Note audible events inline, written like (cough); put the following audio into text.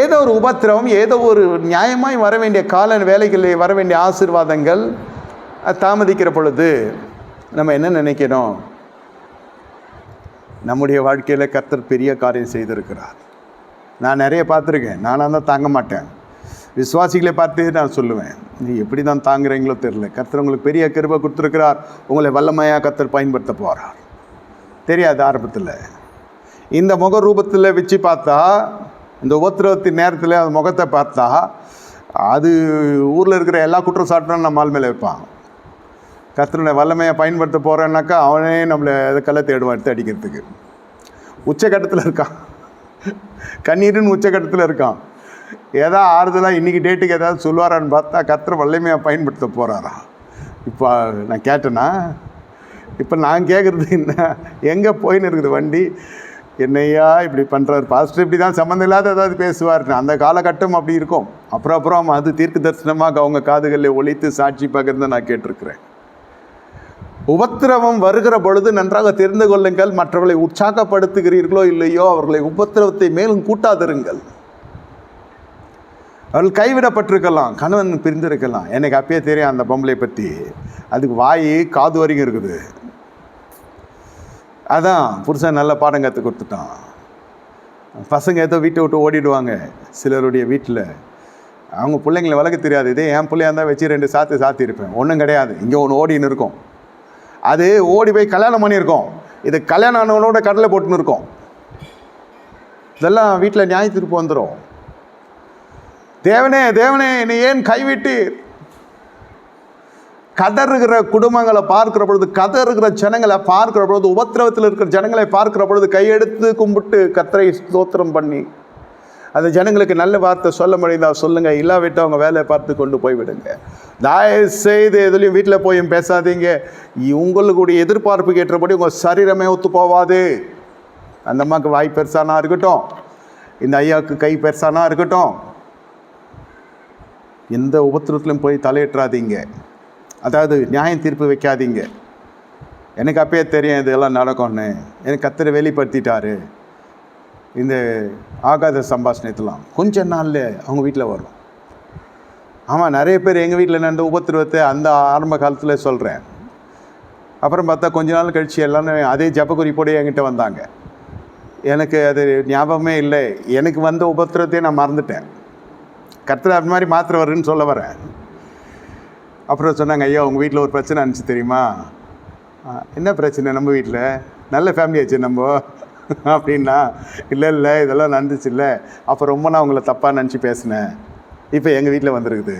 ஏதோ ஒரு உபத்திரவம் ஏதோ ஒரு நியாயமாய் வர வேண்டிய கால வேலைகளில் வர வேண்டிய ஆசீர்வாதங்கள் தாமதிக்கிற பொழுது நம்ம என்ன நினைக்கணும் நம்முடைய வாழ்க்கையில் கர்த்தர் பெரிய காரியம் செய்திருக்கிறார். நான் நிறைய பார்த்துருக்கேன். நானாக தான் தாங்க மாட்டேன். விசுவாசிகளை பார்த்து நான் சொல்லுவேன். நீ எப்படி தான் தாங்குறீங்களோ தெரில கர்த்தர் உங்களுக்கு பெரிய கிருபை கொடுத்துருக்கிறார். உங்களை வல்லமையாக கர்த்தர் பயன்படுத்த போகிறார் தெரியாது ஆரம்பத்தில். இந்த முக ரூபத்தில் வச்சு பார்த்தா இந்த உபத்திரவத்தின் நேரத்தில் அந்த முகத்தை பார்த்தா அது ஊரில் இருக்கிற எல்லா குற்றச்சாட்டும் நம்ம ஆள் மேலே வைப்பான். கத்தனுடைய வல்லமையை பயன்படுத்த போகிறேன்னாக்கா அவனே நம்மளை கல்லை தேடுவான் எடுத்து அடிக்கிறதுக்கு. உச்சக்கட்டத்தில் இருக்கான். கண்ணீருன்னு உச்சக்கட்டத்தில் இருக்கான். ஏதா ஆறுதலாக இன்றைக்கி டேட்டுக்கு ஏதாவது சொல்லுவாரான்னு பார்த்தா கத்திர வல்லமையாக பயன்படுத்த போகிறாரா இப்போ நான் கேட்டேன்னா இப்போ நான் கேட்குறது என்ன? எங்கே போயின்னு இருக்குது வண்டி? என்னையா இப்படி பண்ணுறாரு பாஸ்டர் இப்படி தான் சம்மந்தம் இல்லாத ஏதாவது பேசுவார் அந்த காலகட்டம் அப்படி இருக்கும். அப்புறம் அப்புறம் அது தீர்க்க தரிசனமாக அவங்க காதுகளில் ஒழித்து சாட்சி பகிர்ந்து நான் கேட்டிருக்கிறேன். உபத்திரவம் வருகிற பொழுது நன்றாக தெரிந்து கொள்ளுங்கள். மற்றவர்களை உற்சாகப்படுத்துகிறீர்களோ இல்லையோ அவர்களை உபத்திரவத்தை மேலும் கூட்டாதிருங்கள். அவர்கள் கைவிடப்பட்டிருக்கலாம். கணவன் பிரிந்திருக்கலாம். எனக்கு அப்பயே தெரியும் அந்த பொம்பளை பற்றி. அதுக்கு வாய் காது வரைக்கும் இருக்குது. அதான் புருஷன் நல்ல பாடம் கற்றுக் கொடுத்துட்டான். பசங்க ஏதோ வீட்டை விட்டு ஓடிடுவாங்க சிலருடைய வீட்டில். அவங்க பிள்ளைங்களை வளர்க்க தெரியாது. இதே என் பிள்ளையா இருந்தால் வச்சு ரெண்டு சாத்து சாத்தி இருப்பேன். ஒன்றும் கிடையாது. இங்கே ஒன்று ஓடின்னு இருக்கும். அது ஓடி போய் கல்யாணம் பண்ணியிருக்கோம். இது கல்யாணம் ஆனவனோட கடலை போட்டுன்னு இருக்கும். இதெல்லாம் வீட்டில் நியாயத்திற்கு வந்துடும் தேவனே தேவனே என்னை ஏன் கைவிட்டு கதறுகிற குடும்பங்களை பார்க்கிற பொழுது கதறுகிற ஜனங்களை பார்க்கிற பொழுது உபத்திரவத்தில் இருக்கிற ஜனங்களை பார்க்கிற பொழுது கையெடுத்து கும்பிட்டு கத்தரை ஸ்தோத்திரம் பண்ணி அந்த ஜனங்களுக்கு நல்ல வார்த்தை சொல்ல முடியுதா சொல்லுங்கள் இல்லாவிட்டு அவங்க வேலையை பார்த்து கொண்டு போய்விடுங்க. தயவு செய்து எதுலேயும் வீட்டில் போயும் பேசாதீங்க. உங்களுக்குடைய எதிர்பார்ப்பு கேட்டபடி உங்கள் சரீரமே ஒத்து போவாது. அந்த அம்மாவுக்கு வாய் பெருசானா இருக்கட்டும். இந்த ஐயாவுக்கு கை பெருசானா இருக்கட்டும். எந்த உபத்திரத்திலும் போய் தலையிட்டுறாதீங்க அதாவது நியாயம் தீர்ப்பு வைக்காதீங்க. எனக்கு அப்பயே தெரியும் இதெல்லாம் நடக்கும்னு. எனக்கு கத்திர வெளிப்படுத்திட்டாரு. இந்த ஆகாத சம்பாஷணத்தெலாம். கொஞ்ச நாளில் அவங்க வீட்டில் வரும். ஆமாம் நிறைய பேர் எங்கள் வீட்டில் நடந்த உபத்திரவத்தை அந்த ஆரம்ப காலத்தில் சொல்கிறேன் அப்புறம் பார்த்தா கொஞ்ச நாள் கழித்து எல்லாமே அதே ஜப்பக்குறிப்போடு என்கிட்ட வந்தாங்க. எனக்கு அது ஞாபகமே இல்லை. எனக்கு வந்த உபத்திரத்தையே நான் மறந்துட்டேன். கர்த்தர் அது மாதிரி மாத்திரை வருன்னு சொல்ல வரேன். அப்புறம் சொன்னாங்க ஐயா உங்கள் வீட்டில் ஒரு பிரச்சனை அனுப்பிச்சு தெரியுமா? என்ன பிரச்சனை நம்ம வீட்டில் நல்ல ஃபேமிலி ஆச்சு நம்ம. (laughs) அப்படின்னா இல்லை இல்லை இதெல்லாம் நடந்துச்சு இல்லை. அப்போ ரொம்ப நான் உங்களை தப்பாக நினச்சி பேசினேன். இப்போ எங்கள் வீட்டில் வந்திருக்குது.